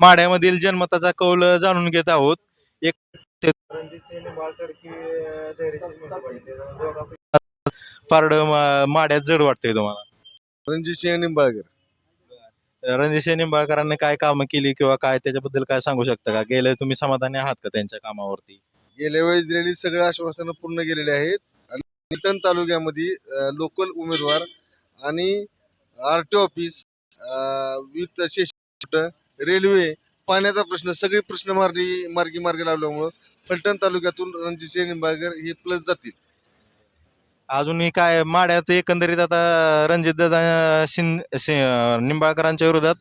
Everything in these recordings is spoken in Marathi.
माड्यामधील जनमताचा कौल जाणून घेत आहोत. एक पारड माड्यात जड वाटतंय तुम्हाला. रणजित सिंह निंबाळकर. रणजित निंबाळकरांनी काय कामं केली किंवा काय त्याच्याबद्दल काय सांगू शकता का? गेले तुम्ही समाधानी आहात का त्यांच्या कामावरती? गेल्या वेळेस दिलेली सगळी आश्वासनं पूर्ण केलेली आहेत. आणि नितन तालुक्यामध्ये लोकल उमेदवार आणि आर टी ऑफिस विथ शेष रेल्वे पाण्याचा प्रश्न सगळे प्रश्न मार्गी मार्गी मार्गी लावल्यामुळं फलटण तालुक्यातून रणजितसिंह निंबाळकर हे प्लस जातील. अजूनही काय माड्यात एकंदरीत आता रणजितदादा शिं शि- निंबाळकरांच्या विरोधात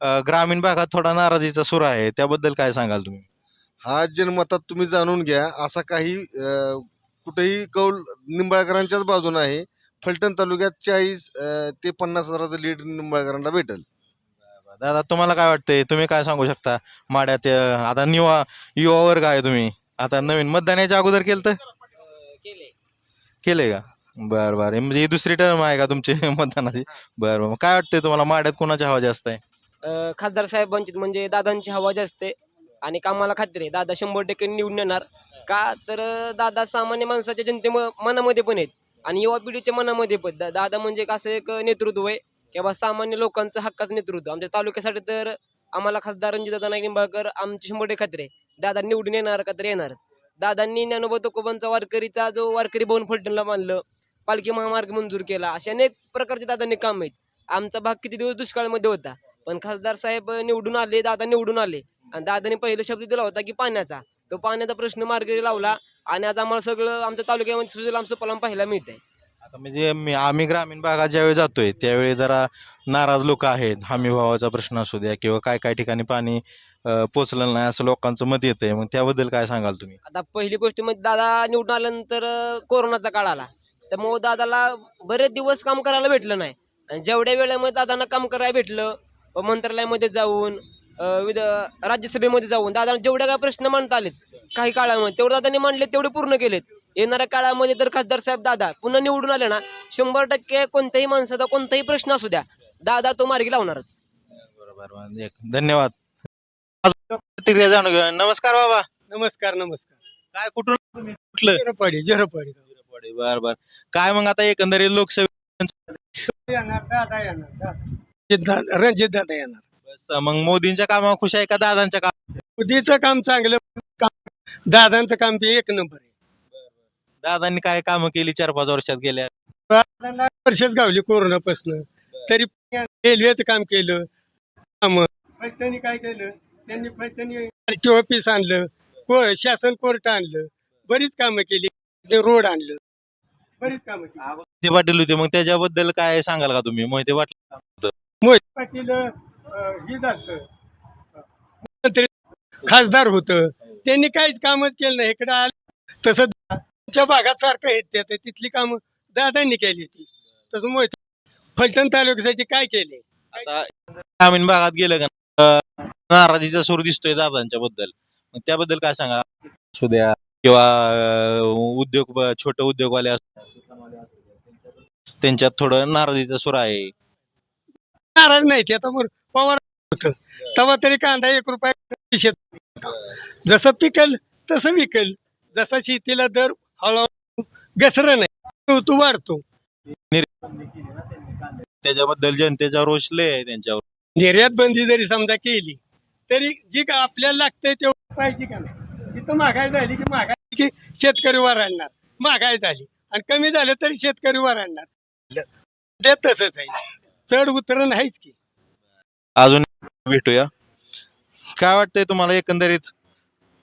अं, ग्रामीण भागात थोडा नाराजीचा सूर आहे. त्याबद्दल काय सांगाल तुम्ही? हा जनमतात तुम्ही जाणून घ्या. असा काही अं, कुठेही कौल निंबाळकरांच्याच बाजूने आहे. फलटण तालुक्यात चाळीस ते पन्नास हजाराचं लीड निंबाळकरांना भेटेल. दादा तुम्हाला काय वाटतंय? तुम्ही काय सांगू शकता? माड्यात अं, आता युवा युवा वर्ग आहे तुम्ही. आता नवीन मतदानाच्या अगोदर केलं तर? केलंय का? बर बर. हे म्हणजे ही दुसरी टर्म आहे का तुमची मतदानाची? बर बर. काय वाटतंय तुम्हाला? माड्यात कोणाची हवा जास्त आहे? अ, खासदार साहेब वंचित म्हणजे दादांची हवा जास्त आहे. आणि कामाला खात्री आहे. दादा शंभर टक्के निवडून येणार. का तर अ, दादा सामान्य माणसाच्या जनते मनामध्ये पण आहेत. आणि युवा पिढीच्या मनामध्ये पण. दा- दादा म्हणजे एक असं एक नेतृत्व आहे. किंवा सामान्य लोकांचं हक्काचं नेतृत्व. आमच्या तालुक्यासाठी तर आम्हाला खासदार रणजितदादा नाईक निंबाळकर आमची शंभर टक्के खात्री आहे. दादा निवडून येणार का तर येणारच. दादांनी ज्ञानोबा तुकोबांचा वारकरीचा जो वारकरी भवन फलटणला बांधलं पालखी महामार्ग मंजूर केला अशा अनेक प्रकारचे दादांनी काम आहेत. आमचा भाग किती दिवस दुष्काळामध्ये होता. पण खासदार साहेब निवडून आले दादा निवडून आले. आणि दादाने पहिला शब्द दिला होता की पाण्याचा. तो पाण्याचा प्रश्न मार्गी लावला आणि आज आम्हाला सगळं आमच्या तालुक्यामध्ये सुजलाम सुफलाम पाहायला मिळतंय. आता म्हणजे मी आम्ही ग्रामीण भागात ज्यावेळी जातोय त्यावेळी जरा नाराज लोक आहेत. हमी भावाचा प्रश्न असू द्या किंवा काय काय ठिकाणी पाणी अं, पोचलेलं नाही असं लोकांचं मत येतंय. मग त्याबद्दल काय सांगाल तुम्ही? आता पहिली गोष्ट म्हणजे दादा निवडून आल्यानंतर अं, कोरोनाचा काळ आला. त्यामुळं दादाला बरेच दिवस काम करायला भेटलं नाही. आणि जेवढ्या वेळेमध्ये दादांना काम करायला भेटलं मंत्रालयामध्ये जाऊन विध राज्यसभेमध्ये जाऊन दादा जेवढ्या काय प्रश्न मांडता आलेत काही काळामध्ये तेवढे दादांनी मांडले तेवढे पूर्ण केलेत. येणाऱ्या काळामध्ये तर खासदार साहेब दादा पुन्हा निवडून आले ना शंभर टक्के कोणत्याही माणसाचा कोणताही प्रश्न असू द्या दादा तो मार्गी लावणारच. बरोबर एक धन्यवाद. अजून प्रतिक्रिया जाणून घेऊया. नमस्कार बाबा. नमस्कार नमस्कार. काय कुठून तुम्ही कुठलं? झरपाडी झरपाडी काय मग आता एकंदरीत लोकसभा येणार दादा येणार रणजित दादा येणार. बस, मग मोदींच्या कामावर खुश आहे का दादांच्या काम मोदीचं काम चांगलं काम दादांचं काम बी एक नंबर आहे. दादांनी काय कामं केली चार पाच वर्षात गेल्या? दादांना वर्षच गावली कोरोनापासून. तरी रेल्वेचं काम केलं. काम. त्यांनी काय केलं? त्यांनी त्यांनी ऑफिस आणलं. को शासन कोर्ट आणलं. बरीच कामं केली. ते रोड आणलं. बरीच कामं केली. मोहिते पाटील होते. मग त्याच्याबद्दल काय सांगाल का तुम्ही? मोहिते पाटील मोहित पाटील हे झालं खासदार होतं. त्यांनी काहीच कामच केलं नाही. इकडं आलं तसं त्यांच्या भागात सारखं येते तर तिथली कामं दादांनी केली ती तसं मोहित फलटण तालुक्यासाठी काय केले? ग्रामीण भागात गेलं का नाराजीचा सूर दिसतोय दादांच्या बद्दल. त्याबद्दल काय सांगा? असू द्या. किंवा उद्योग छोटे उद्योगवाले असू त्यांच्यात थोडं नाराजीचा सूर आहे. नाराज नाही ते आता पवार होतं. तेव्हा तरी कांदा एक रुपया शेत जसं पिकल तसं विकल. जसा शेतीला दर हळूहळू घसरं नाही तू वाढतो. त्याच्याबद्दल जनतेचा रोष लय आहे त्यांच्यावर. निर्यात बंदी जरी समजा केली तरी जी का आपल्याला लागतंय तेवढं पाहिजे का नाही? तिथं महागाई झाली की महागाई की शेतकरी वर आणणार महागाई झाली आणि कमी झालं तरी शेतकरी वर आणणार तसंच आहे. चढ उतरण आहेच की. अजून भेटूया. काय वाटतंय तुम्हाला एकंदरीत?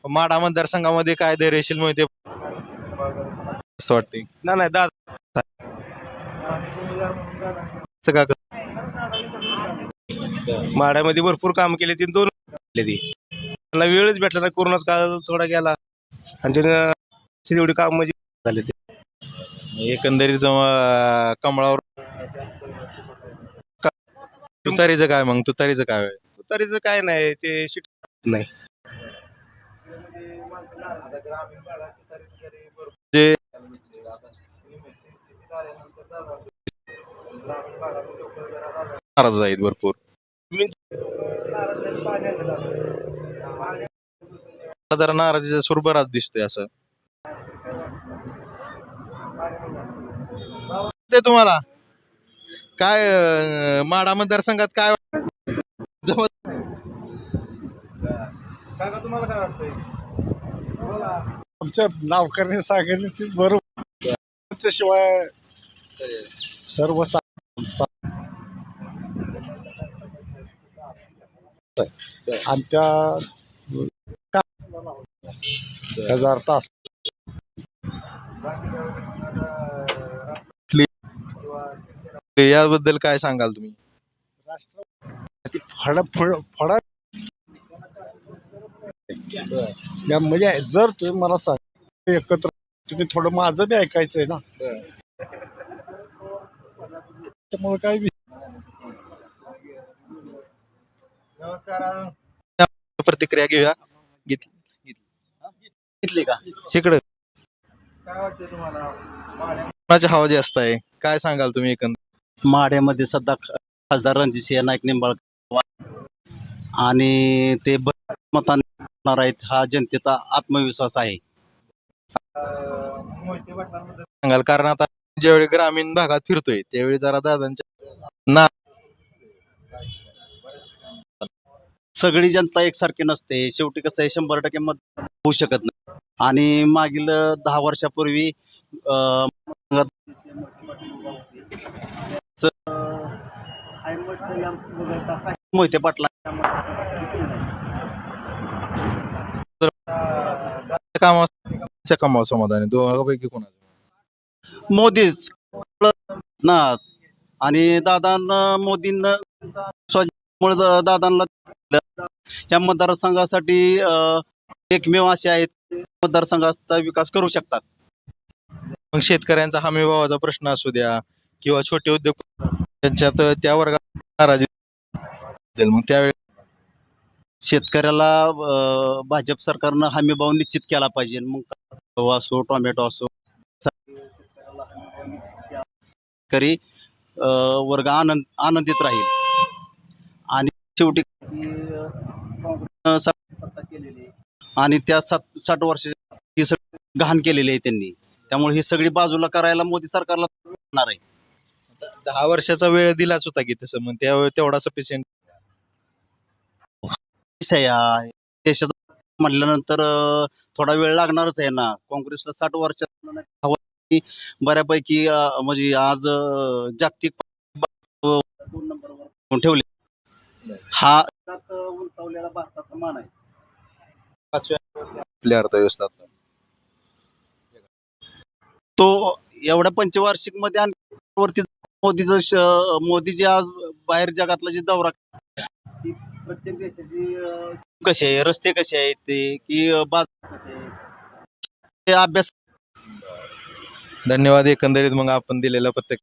माडा मतदारसंघामध्ये काय धैर्यशील मोहिते? असं वाटतंय. नाही नाही दादा. असं का माड्यामध्ये भरपूर काम केले तीन दोन केले ती. त्यांना वेळच भेटला नाही कोरोनाच काळ थोडा गेला. आणि त्यानं तेवढी काम म्हणजे झाले ते. एकंदरीत अं, कमळावर तुतारीचं काय मग? तुतारीचं काय? तरीच काय नाही ते शिट नाही. जे नाराज आहेत भरपूर. जरा नाराजीचा सूर बराच दिसतोय असं. ते तुम्हाला. काय माडा मतदारसंघात काय जमत? आमच्या नावकरणे सागरने तीच बरोबर. शिवाय सर्व आणि त्या अर्थ असा याबद्दल काय सांगाल तुम्ही? फळ फळ फळा या म्हणजे जर तुम्ही मला सांग एकत्र तुम्ही थोडं माझं बी ऐकायचं आहे ना. त्यामुळे काय वि- प्रतिक्रिया घेऊया. घेत- घेतली का? इकडं. कोणाची हवा जास्त आहे. काय सांगाल तुम्ही एकंदर माड्यामध्ये सध्या खासदार रणजितसिंह नाईक निंबाळकर आणि ते मताने आहेत हा जनतेचा आत्मविश्वास आहे. सांगाल कारण आता ज्यावेळी ग्रामीण भागात फिरतोय त्यावेळी जरा दादांच्या ना सगळी जनता एकसारखी नसते. शेवटी कसं आहे शंभर टक्के मत होऊ शकत नाही. आणि मागील दहा वर्षापूर्वी मोहिते पाटला. कामाच्या कामावर समाधानी दोघांपैकी कोणाचं? मोदीच. ना आणि दादांना मोदींना दादांना. या मतदारसंघासाठी एकमेव असे आहेत. मतदारसंघाचा विकास करू शकतात. मग शेतकऱ्यांचा हमी भावाचा प्रश्न असू द्या किंवा छोटे उद्योग त्यांच्यात त्या वर्गात नाराजी मग त्यावेळी शेतकऱ्याला भाजप सरकारनं हमी भाव निश्चित केला पाहिजे. मग असो टोमॅटो असो शेतकरी वर्ग आनंद आनंदित राहील. आणि शेवटी आणि त्या सात साठ वर्ष ही सगळी घाण केलेली आहे त्यांनी. त्यामुळे ही सगळी बाजूला करायला मोदी सरकारला आहे दहा वर्षाचा वेळ दिलाच होता की तसं मग त्यावेळी तेवढा सफिशियंट देश आहे. देशाचा. म्हटल्यानंतर अं, थोडा वेळ लागणारच आहे ना. काँग्रेसला साठ वर्ष बऱ्यापैकी अं, म्हणजे आज अं, जागतिक दोन नंबरवर ठेवले. हा उंचावलेला भारताचा मान आहे आपल्या अर्थव्यवस्था तो एवढ्या पंचवार्षिकमध्ये आणि वरती मोदीचं श- मोदी जे आज बाहेर जगातला जे दौरा प्रत्येक देशाची कसे आहे? रस्ते कसे आहेत ते? की बाजार कसे आहेत? ते अभ्यास धन्यवाद एकंदरीत मग आपण दिलेला प्रत्येक